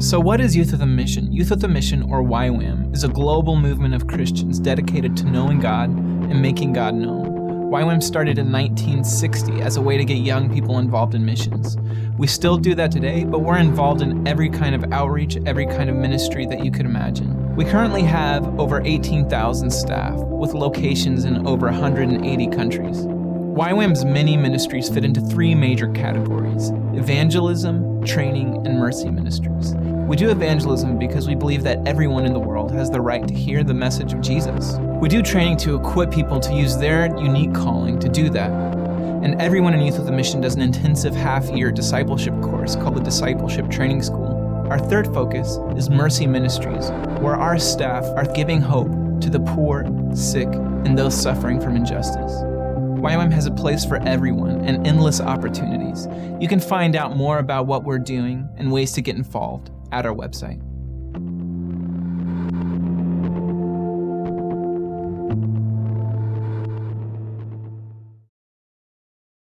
So, what is Youth with a Mission? Youth with a Mission, or YWAM, is a global movement of Christians dedicated to knowing God and making God known. YWAM started in 1960 as a way to get young people involved in missions. We still do that today, but we're involved in every kind of outreach, every kind of ministry that you could imagine. We currently have over 18,000 staff with locations in over 180 countries. YWAM's many ministries fit into three major categories evangelism, training, and mercy ministries. We do evangelism because we believe that everyone in the world has the right to hear the message of Jesus. We do training to equip people to use their unique calling to do that. And everyone in Youth with a Mission does an intensive half year discipleship course called the Discipleship Training School. Our third focus is Mercy Ministries, where our staff are giving hope to the poor, sick, and those suffering from injustice. YWAM has a place for everyone and endless opportunities. You can find out more about what we're doing and ways to get involved at our website.